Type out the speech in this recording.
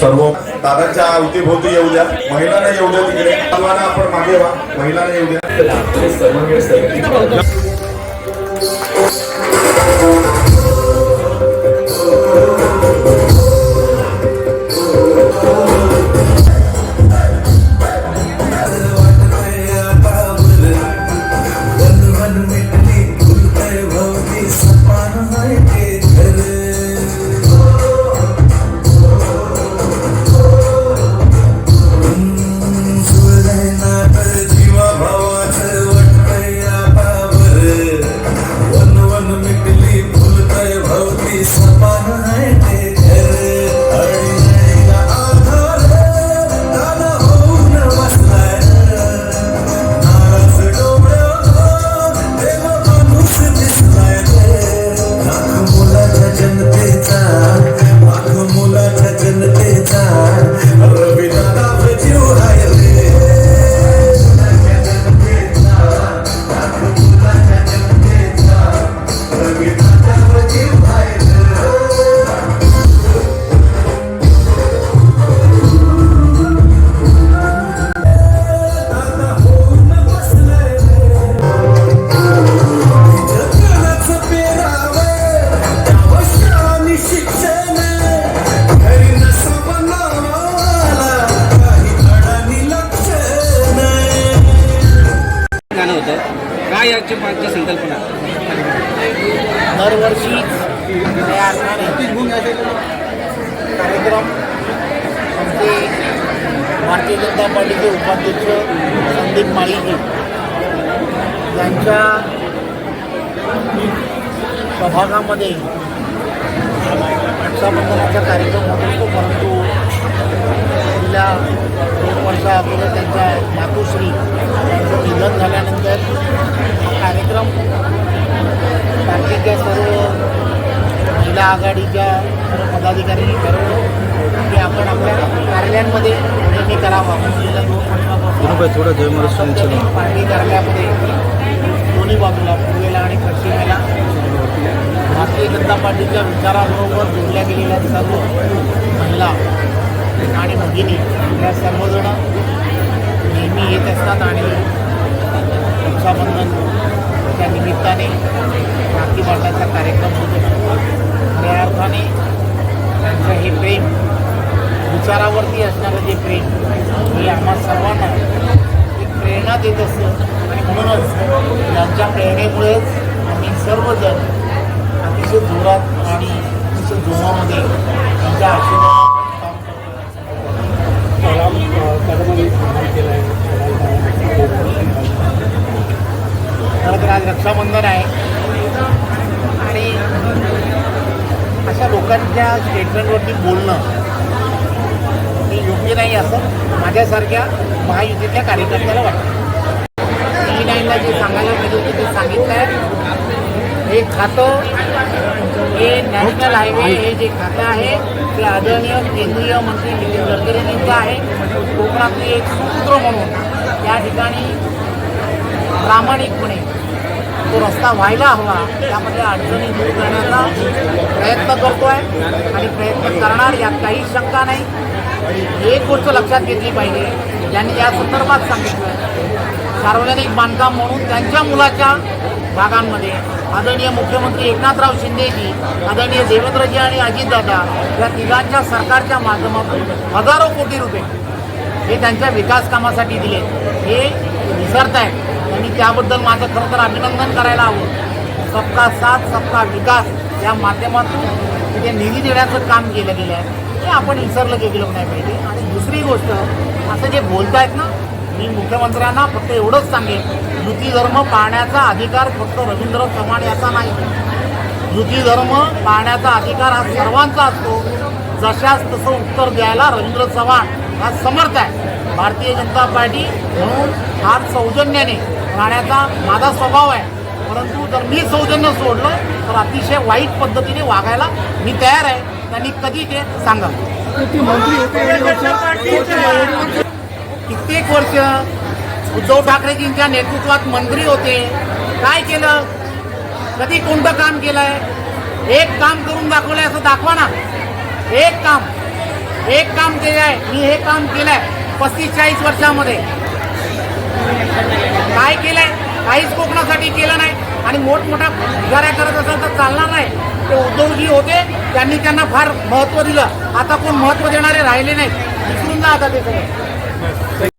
सर्व दादाच्या अवतीभोवती येऊ द्या. महिलांना येऊ द्या तिकडे. आपण मागे व्हा. महिलांना येऊ द्या. गाणं होतं. काय याची मागची संकल्पना? दरवर्षी कार्यक्रम आमचे भारतीय जनता पार्टीचे उपाध्यक्ष संदीप माळीजी यांच्या सभागामध्ये रक्षाबंधनाचा कार्यक्रम होत असतो परंतु गेल्या दोन वर्षा अगोदर त्यांच्या मातोश्री यांचं निधन झाल्यानंतर कार्यक्रम बँकेच्या सर्व महिला आघाडीच्या पदाधिकाऱ्यांनी ठरवलं की आपण आपल्या कार्यालयांमध्ये नेहमी करावा. गेल्या दोन वर्षापासून थोडं जयमरस्वामीचं पार्टी कार्यालयामध्ये दोन्ही बाजूला पूर्वेला आणि पश्चिमेला जनता पार्टीच्या विचाराबरोबर जोडल्या गेलेल्या सर्व महिला आणि भगिनी या सर्वजण नेहमी येत असतात आणि रक्षाबंधन त्या निमित्ताने राखी बांधण्याचा कार्यक्रम होत. असतो खऱ्या अर्थाने त्यांचं हे प्रेम विचारावरती असणारं जे प्रेम हे आम्हा सर्वांना एक प्रेरणा देत असतं. आणि म्हणूनच त्यांच्या प्रेरणेमुळेच आम्ही सर्वजण अतिशय जोरात आणि अतिशय जोमामध्ये त्यांच्या आशीर्वादाने खरं तर आज रक्षाबंधन आहे. आणि अशा लोकांच्या स्टेटमेंटवरती बोलणं हे योग्य नाही असं माझ्यासारख्या महायुतीतल्या कार्यकर्त्याला वाटतं. टी नाईनला जे सांगायला पाहिजे होते ते सांगितलं आहे हे खातं हे नॅशनल हायवे हे जे खातं आहे ते आदरणीय केंद्रीय मंत्री नितीन गडकरींचं आहे. कोकणातली एक सुपुत्र म्हणून या ठिकाणी प्रामाणिकपणे तो रस्ता व्हायला हवा त्यामध्ये अडचणी दूर करण्याचा प्रयत्न करतो आहे आणि प्रयत्न करणार यात काही शंका नाही. एक गोष्ट लक्षात घेतली पाहिजे ज्यांनी या संदर्भात सांगितलं सार्वजनिक बांधकाम म्हणून त्यांच्या मुलाच्या भागांमध्ये. आदरणीय मुख्यमंत्री एकनाथराव शिंदेजी आदरणीय देवेंद्रजी आणि अजितदादा या तिघांच्या सरकारच्या माध्यमातून हजारो कोटी रुपये हे त्यांच्या विकास कामासाठी दिले. हे विसरत आहेत आणि त्याबद्दल माझं खरं तर अभिनंदन करायला हवं. सबका साथ सबका विकास या माध्यमातून तिथे निधी देण्याचं काम केलं गेलं आहे हे आपण विसरलं गेलं नाही पाहिजे. आणि दुसरी गोष्ट असं जे बोलतायत ना मी मुख्यमंत्र्यांना फक्त एवढंच सांगेन युती धर्म पाळण्याचा अधिकार फक्त रवींद्र चव्हाण याचा नाही. युती धर्म पाळण्याचा अधिकार हा सर्वांचा असतो. जशास तसं उत्तर द्यायला रवींद्र चव्हाण हा समर्थ आहे. भारतीय जनता पार्टी म्हणून हाच सौजन्याने राहण्याचा माझा स्वभाव आहे. परंतु जर मी सौजन्य सोडलं तर अतिशय वाईट पद्धतीने वागायला मी तयार आहे. त्यांनी कधी ते सांगा कित्येक वर्ष उद्धव ठाकरेजींच्या नेतृत्वात मंत्री होते. काय केलं? कधी कोणतं काम केलंय? एक काम करून दाखवलंय असं दाखवा ना. एक काम. एक काम केलं आहे मी हे काम केलंय पस्तीस चाळीस वर्षामध्ये. काय केलंय? काहीच कोकणासाठी केलं नाही. आणि मोठमोठ्या उभाऱ्या करत असेल तर चालणार नाही. ते उद्धवजी होते. त्यांनी त्यांना फार महत्त्व दिलं. आता कोण महत्त्व देणारे राहिले नाही विसरून जा आता ते सगळं. Thank you.